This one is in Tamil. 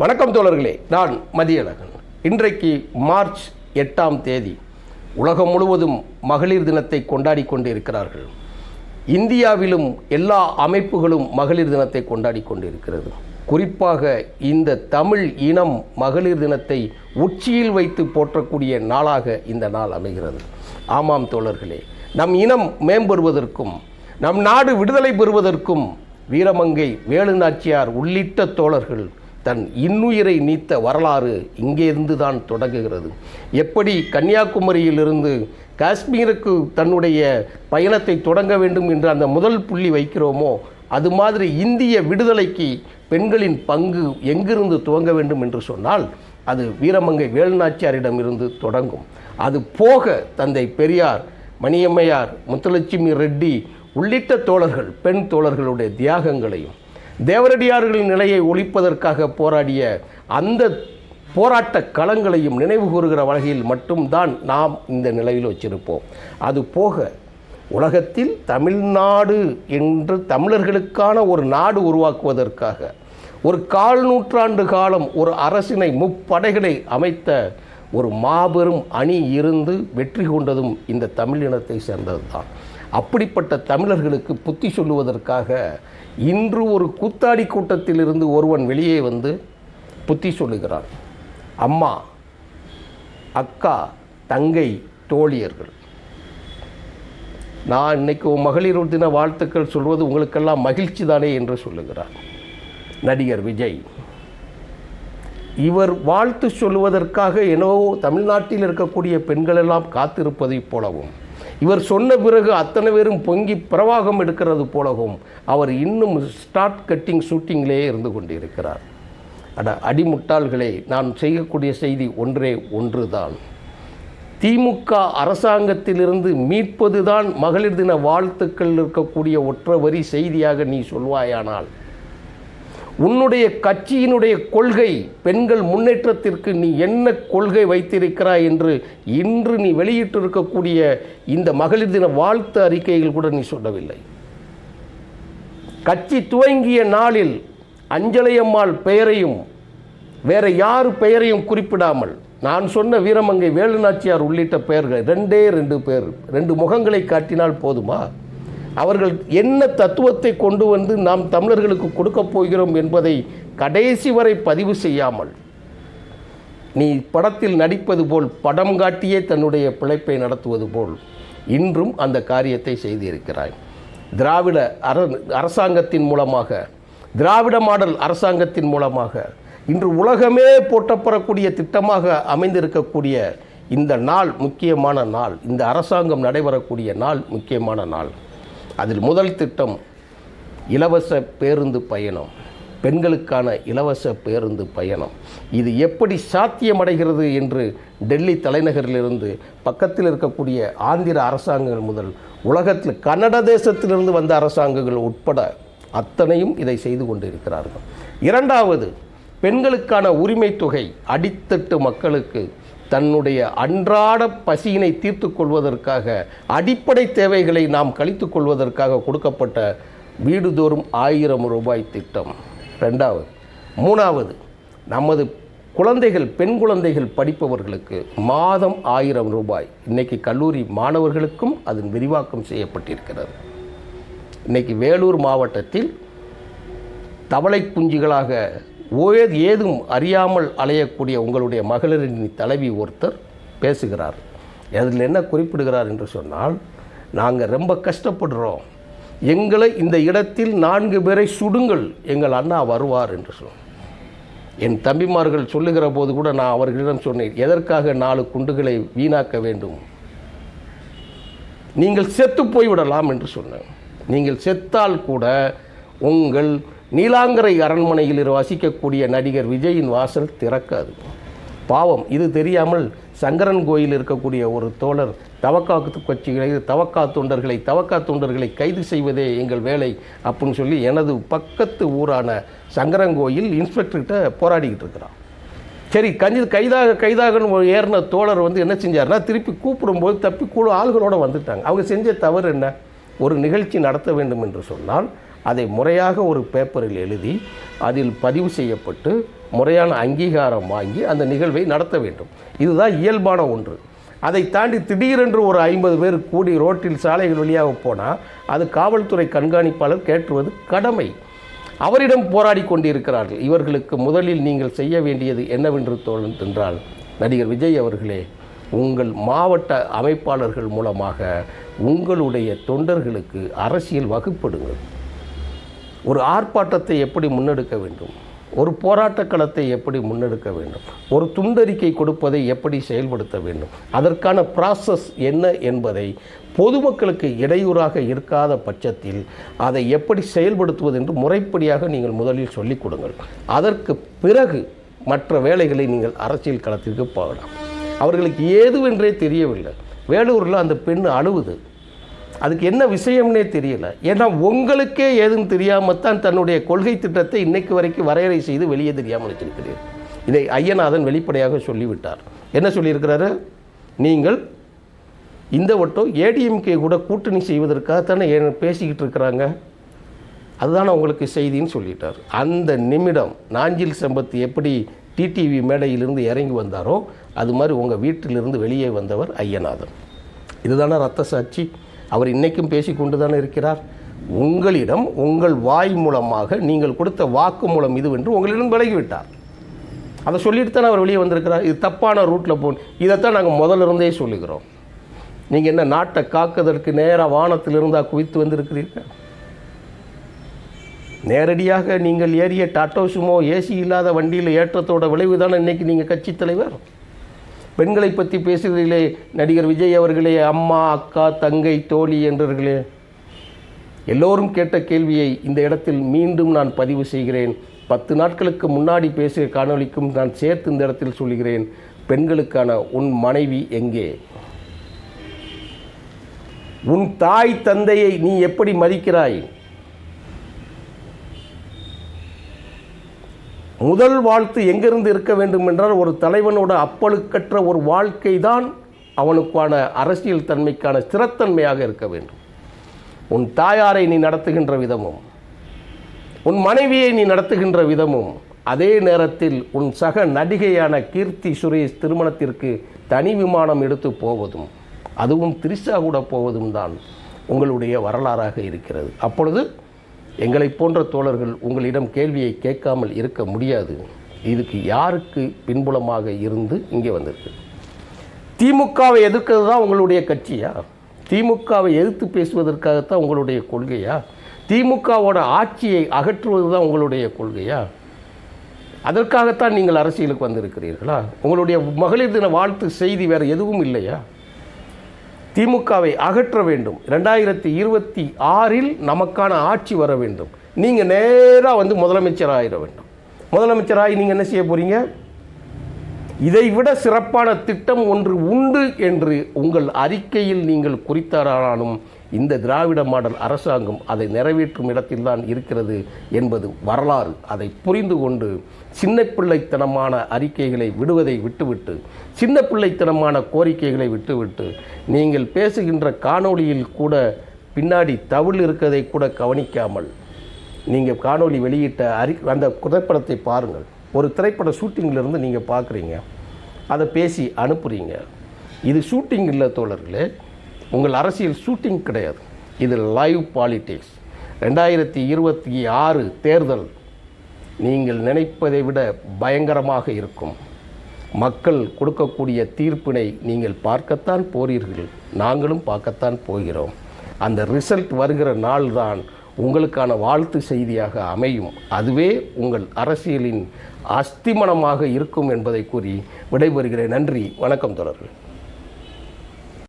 வணக்கம் தோழர்களே நான் மதியழகன். இன்றைக்கு மார்ச் எட்டாம் தேதி உலகம் முழுவதும் மகளிர் தினத்தை கொண்டாடி கொண்டிருக்கிறார்கள். இந்தியாவிலும் எல்லா அமைப்புகளும் மகளிர் தினத்தை கொண்டாடி கொண்டிருக்கிறது. குறிப்பாக இந்த தமிழ் இனம் மகளிர் தினத்தை உச்சியில் வைத்து போற்றக்கூடிய நாளாக இந்த நாள் அமைகிறது. ஆமாம் தோழர்களே நம் இனம் மேம்படுவதற்கும் நம் நாடு விடுதலை பெறுவதற்கும் வீரமங்கை வேலுநாச்சியார் உள்ளிட்ட தோழர்கள் தன் இன்னுயிரை நீத்த வரலாறு இங்கேருந்து தான் தொடங்குகிறது. எப்படி கன்னியாகுமரியிலிருந்து காஷ்மீருக்கு தன்னுடைய பயணத்தை தொடங்க வேண்டும் என்று அந்த முதல் புள்ளி வைக்கிறோமோ அது மாதிரி இந்திய விடுதலைக்கு பெண்களின் பங்கு எங்கிருந்து துவங்க வேண்டும் என்று சொன்னால் அது வீரமங்கை வேலுநாச்சியாரிடமிருந்து தொடங்கும். அது போக தந்தை பெரியார் மணியம்மையார் முத்துலட்சுமி ரெட்டி உள்ளிட்ட தோழர்கள் பெண் தோழர்களுடைய தியாகங்களையும் தேவரடியார்களின் நிலையை ஒழிப்பதற்காக போராடிய அந்த போராட்ட களங்களையும் நினைவு கூறுகிற வகையில் மட்டும்தான் நாம் இந்த நிலையில் வச்சிருப்போம். அது போக உலகத்தில் தமிழ்நாடு என்று தமிழர்களுக்கான ஒரு நாடு உருவாக்குவதற்காக ஒரு கால் நூற்றாண்டு காலம் ஒரு அரசினை முப்படைகளை அமைத்த ஒரு மாபெரும் அணி இருந்து வெற்றி கொண்டதும் இந்த தமிழ் இனத்தை சேர்ந்தது தான் அப்படிப்பட்ட தமிழர்களுக்கு புத்தி சொல்லுவதற்காக இன்று ஒரு கூத்தாடி கூட்டத்திலிருந்து ஒருவன் வெளியே வந்து புத்தி சொல்லுகிறான். அம்மா அக்கா தங்கை தோழியர்கள். நான் இன்னைக்கு மகளிர் தின வாழ்த்துக்கள் சொல்வது உங்களுக்கெல்லாம் மகிழ்ச்சி தானே என்று சொல்லுகிறார். நடிகர் விஜய். இவர் வாழ்த்து சொல்லுவதற்காக என்னவோ தமிழ்நாட்டில் இருக்கக்கூடிய பெண்களெல்லாம் காத்திருப்பதைப் போலவும் இவர் சொன்ன பிறகு அத்தனை பேரும் பொங்கி பிரவாகம் எடுக்கிறது போலவும் அவர் இன்னும் ஸ்டார்ட் கட்டிங் ஷூட்டிங்லேயே இருந்து கொண்டிருக்கிறார். அட அடிமுட்டாள்களே நான் செய்யக்கூடிய செய்தி ஒன்றே ஒன்று தான் திமுக அரசாங்கத்திலிருந்து மீட்பதுதான் மகளிர் தின வாழ்த்துக்கள் இருக்கக்கூடிய ஒற்றை வரி செய்தியாக நீ சொல்வாயானால் உன்னுடைய கட்சியினுடைய கொள்கை பெண்கள் முன்னேற்றத்திற்கு நீ என்ன கொள்கை வைத்திருக்கிறாய் என்று இன்று நீ வெளியிட்டிருக்கக்கூடிய இந்த மகளிர் தின வாழ்த்து அறிக்கைகள் கூட நீ சொல்லவில்லை. கட்சி துவங்கிய நாளில் அஞ்சலையம்மாள் பெயரையும் வேற யார் பெயரையும் குறிப்பிடாமல் நான் சொன்ன வீரமங்கை வேலுநாச்சியார் உள்ளிட்ட பெயர்கள் ரெண்டே ரெண்டு பேர் ரெண்டு முகங்களை காட்டினால் போதுமா? அவர்கள் என்ன தத்துவத்தை கொண்டு வந்து நாம் தமிழர்களுக்கு கொடுக்கப் போகிறோம் என்பதை கடைசி வரை பதிவு செய்யாமல் நீ படத்தில் நடிப்பது போல் படம் காட்டியே தன்னுடைய பிழைப்பை நடத்துவது போல் இன்றும் அந்த காரியத்தை செய்திருக்கிறாய். திராவிட அர அரசாங்கத்தின் மூலமாக திராவிட மாடல் அரசாங்கத்தின் மூலமாக இன்று உலகமே போட்டப்படக்கூடிய திட்டமாக அமைந்திருக்கக்கூடிய இந்த நாள் முக்கியமான நாள் இந்த அரசாங்கம் நடைபெறக்கூடிய நாள் முக்கியமான நாள். அதில் முதல் திட்டம் இலவச பேருந்து பயணம். பெண்களுக்கான இலவச பேருந்து பயணம். இது எப்படி சாத்தியமடைகிறது என்று டெல்லி தலைநகரிலிருந்து பக்கத்தில் இருக்கக்கூடிய ஆந்திர அரசாங்கங்கள் முதல் உலகத்தில் கன்னட தேசத்திலிருந்து வந்த அரசாங்கங்கள் உட்பட அத்தனையும் இதை செய்து கொண்டிருக்கிறார்கள். இரண்டாவது பெண்களுக்கான உரிமை தொகை அடித்தட்டு மக்களுக்கு தன்னுடைய அன்றாட பசியினை தீர்த்து கொள்வதற்காக அடிப்படை தேவைகளை நாம் கழித்து கொள்வதற்காக கொடுக்கப்பட்ட வீடுதோறும் ஆயிரம் ரூபாய் திட்டம். ரெண்டாவது. மூணாவது. நமது குழந்தைகள் பெண் குழந்தைகள் படிப்பவர்களுக்கு மாதம் ஆயிரம் ரூபாய். இன்னைக்கு கல்லூரி மாணவர்களுக்கும் அதன் விரிவாக்கம் செய்யப்பட்டிருக்கிறது. இன்னைக்கு வேலூர் மாவட்டத்தில் தவளை குஞ்சுகளாக ஓயது ஏதும் அறியாமல் அலையக்கூடிய உங்களுடைய மகளிரின் தலைவி ஒருத்தர் பேசுகிறார். அதில் என்ன குறிப்பிடுகிறார் என்று சொன்னால் நாங்கள் ரொம்ப கஷ்டப்படுறோம். எங்களை இந்த இடத்தில் நான்கு பேரை சுடுங்கள் எங்கள் அண்ணா வருவார் என்று சொன்னோம் என் தம்பிமார்கள் சொல்லுகிற போது கூட நான் அவர்களிடம் சொன்னேன் எதற்காக நாலு குண்டுகளை வீணாக்க வேண்டும்? நீங்கள் செத்து போய்விடலாம் என்று சொன்னேன். நீங்கள் செத்தால் கூட உங்கள் நீலாங்கரை அரண்மனையில் வசிக்கக்கூடிய நடிகர் விஜயின் வாசல் திறக்காது. பாவம் இது தெரியாமல் சங்கரன் கோயில் இருக்கக்கூடிய ஒரு தோழர் தவக்கா கட்சிகளை தவக்கா தொண்டர்களை தவக்கா தொண்டர்களை கைது செய்வதே எங்கள் வேலை அப்படின்னு சொல்லி எனது பக்கத்து ஊரான சங்கரங்கோயில் இன்ஸ்பெக்டர்கிட்ட போராடிக்கிட்டு இருக்கிறான். சரி கஞ்சி கைதாக கைதாகன்னு ஏறின தோழர் வந்து என்ன செஞ்சார்னா திருப்பி கூப்பிடும்போது தப்பி கூட ஆளுகளோடு வந்துட்டாங்க. அவங்க செஞ்ச தவறு என்ன? ஒரு நிகழ்ச்சி நடத்த வேண்டும் என்று சொன்னால் அதை முறையாக ஒரு பேப்பரில் எழுதி அதில் பதிவு செய்யப்பட்டு முறையான அங்கீகாரம் வாங்கி அந்த நிகழ்வை நடத்த வேண்டும். இதுதான் இயல்பான ஒன்று. அதை தாண்டி திடீரென்று ஒரு ஐம்பது பேர் கூடி ரோட்டில் சாலைகள் வழியாக போனால் அது காவல்துறை கண்காணிப்பாளர் கேட்டுவது கடமை. அவரிடம் போராடி கொண்டிருக்கிறார்கள். இவர்களுக்கு முதலில் நீங்கள் செய்ய வேண்டியது என்னவென்று தோன்றுகின்றால் நடிகர் விஜய் அவர்களே உங்கள் மாவட்ட அமைப்பாளர்கள் மூலமாக உங்களுடைய தொண்டர்களுக்கு அரசியல் வகுப்படுங்கள். ஒரு ஆர்ப்பாட்டத்தை எப்படி முன்னெடுக்க வேண்டும்? ஒரு போராட்டக் களத்தை எப்படி முன்னெடுக்க வேண்டும்? ஒரு துண்டறிக்கை கொடுப்பதை எப்படி செயல்படுத்த வேண்டும்? அதற்கான ப்ராசஸ் என்ன என்பதை பொதுமக்களுக்கு இடையூறாக இருக்காத பட்சத்தில் அதை எப்படி செயல்படுத்துவது என்று முறைப்படியாக நீங்கள் முதலில் சொல்லிக் கொடுங்கள். அதற்கு பிறகு மற்ற வேலைகளை நீங்கள் அரசியல் களத்திற்கு போகலாம். அவர்களுக்கு ஏதுவென்றே தெரியவில்லை. வேலூரில் அந்த பெண் அழுவுது. அதுக்கு என்ன விஷயம்னே தெரியல. ஏன்னா உங்களுக்கே ஏதும் தெரியாமல் தான் தன்னுடைய கொள்கை திட்டத்தை இன்னைக்கு வரைக்கும் வரையறை செய்து வெளியே தெரியாமல் வச்சிருக்கிறீர் இதை ஐயநாதன் வெளிப்படையாக சொல்லிவிட்டார். என்ன சொல்லியிருக்கிறாரு? நீங்கள் இந்த வட்டம் ஏடிஎம்கே கூட கூட்டணி செய்வதற்காகத்தானே ஏன் பேசிக்கிட்டு இருக்கிறாங்க? அதுதானே உங்களுக்கு செய்தின்னு சொல்லிட்டார். அந்த நிமிடம் நாஞ்சில் சம்பத் எப்படி டிடிவி மேடையிலிருந்து இறங்கி வந்தாரோ அது மாதிரி உங்கள் வீட்டிலிருந்து வெளியே வந்தவர் ஐயநாதன். இதுதானே ரத்த சாட்சி? அவர் இன்னைக்கும் பேசிக்கொண்டு தானே இருக்கிறார். உங்களிடம் உங்கள் வாய் மூலமாக நீங்கள் கொடுத்த வாக்கு மூலம் இதுவென்று உங்களிடம் விலகிவிட்டார். அதை சொல்லிட்டு தானே அவர் வெளியே வந்திருக்கிறார். இது தப்பான ரூட்டில் போன். இதைத்தான் நாங்கள் முதல்ல இருந்தே சொல்லுகிறோம். நீங்கள் என்ன நாட்டை காக்குவதற்கு நேராக வானத்தில் இருந்தால் குவித்து வந்திருக்கிறீர்கள்? நேரடியாக நீங்கள் ஏறிய டாட்டோ சுமோ ஏசி இல்லாத வண்டியில் ஏற்றத்தோட விளைவு தானே இன்றைக்கி நீங்கள் கட்சித் தலைவர்? பெண்களை பற்றி பேசுகிறீர்களே நடிகர் விஜய் அவர்களே அம்மா அக்கா தங்கை தோழி என்றவர்களே எல்லோரும் கேட்ட கேள்வியை இந்த இடத்தில் மீண்டும் நான் பதிவு செய்கிறேன். பத்து நாட்களுக்கு முன்னாடி பேசிய காணொளிக்கும் நான் சேர்த்து இந்த இடத்தில் சொல்கிறேன். பெண்களுக்கான உன் மனைவி எங்கே? உன் தாய் தந்தையை நீ எப்படி மதிக்கிறாய்? முதல் வாழ்த்து எங்கிருந்து இருக்க வேண்டும் என்றால் ஒரு தலைவனோட அப்பழுக்கற்ற ஒரு வாழ்க்கை தான் அவனுக்கான அரசியல் தன்மைக்கான ஸ்திரத்தன்மையாக இருக்க வேண்டும். உன் தாயாரை நீ நடத்துகின்ற விதமும் உன் மனைவியை நீ நடத்துகின்ற விதமும் அதே நேரத்தில் உன் சக நடிகையான கீர்த்தி சுரேஷ் திருமணத்திற்கு தனி விமானம் எடுத்து போவதும் அதுவும் திரிசா கூட போவதும் தான் உங்களுடைய வரலாறாக இருக்கிறது. அப்பொழுது எங்களைப் போன்ற தோழர்கள் உங்களிடம் கேள்வியை கேட்காமல் இருக்க முடியாது. இதுக்கு யாருக்கு பின்புலமாக இருந்து இங்கே வந்திருக்கு? திமுகவை எதிர்க்கிறது தான் உங்களுடைய கட்சியா? திமுகவை எதிர்த்து பேசுவதற்காகத்தான் உங்களுடைய கொள்கையா? திமுகவோட ஆட்சியை அகற்றுவது தான் உங்களுடைய கொள்கையா? அதற்காகத்தான் நீங்கள் அரசியலுக்கு வந்திருக்கிறீர்களா? உங்களுடைய மகளிர் தின வாழ்த்து செய்தி வேறு எதுவும் இல்லையா? திமுகவை அகற்ற வேண்டும். ரெண்டாயிரத்தி இருபத்தி ஆறில் நமக்கான ஆட்சி வர வேண்டும். நீங்கள் நேராக வந்து முதலமைச்சர் ஆகிட வேண்டும். முதலமைச்சராகி நீங்கள் என்ன செய்ய போகிறீங்க இதைவிட சிறப்பான திட்டம் ஒன்று உண்டு என்று உங்கள் அறிக்கையில் நீங்கள் குறித்தாரானாலும் இந்த திராவிட மாடல் அரசாங்கம் அதை நிறைவேற்றும் இடத்தில்தான் இருக்கிறது என்பது வரலாறு. அதை புரிந்து கொண்டு சின்ன பிள்ளைத்தனமான அறிக்கைகளை விடுவதை விட்டுவிட்டு சின்ன பிள்ளைத்தனமான கோரிக்கைகளை விட்டுவிட்டு நீங்கள் பேசுகின்ற காணொளியில் கூட பின்னாடி தவிழ் இருக்கிறதை கூட கவனிக்காமல் நீங்கள் காணொளி வெளியிட்ட அறி அந்த திரைப்படத்தை பாருங்கள். ஒரு திரைப்பட ஷூட்டிங்கிலிருந்து நீங்கள் பார்க்குறீங்க அதை பேசி அனுப்புகிறீங்க இது ஷூட்டிங் இல்லை தோழர்களே உங்கள் அரசியல் ஷூட்டிங் கிடையாது. இது லைவ் பாலிடிக்ஸ் ரெண்டாயிரத்தி இருபத்தி ஆறு தேர்தல் நீங்கள் நினைப்பதை விட பயங்கரமாக இருக்கும். மக்கள் கொடுக்கக்கூடிய தீர்ப்பினை நீங்கள் பார்க்கத்தான் போறீர்கள். நாங்களும் பார்க்கத்தான் போகிறோம். அந்த ரிசல்ட் வருகிற நாள்தான் உங்களுக்கான வாழ்த்து செய்தியாக அமையும். அதுவே உங்கள் அரசியலின் அஸ்திமனமாக இருக்கும் என்பதை கூறி விடைபெறுகிறேன். நன்றி. வணக்கம் தொடர்கள்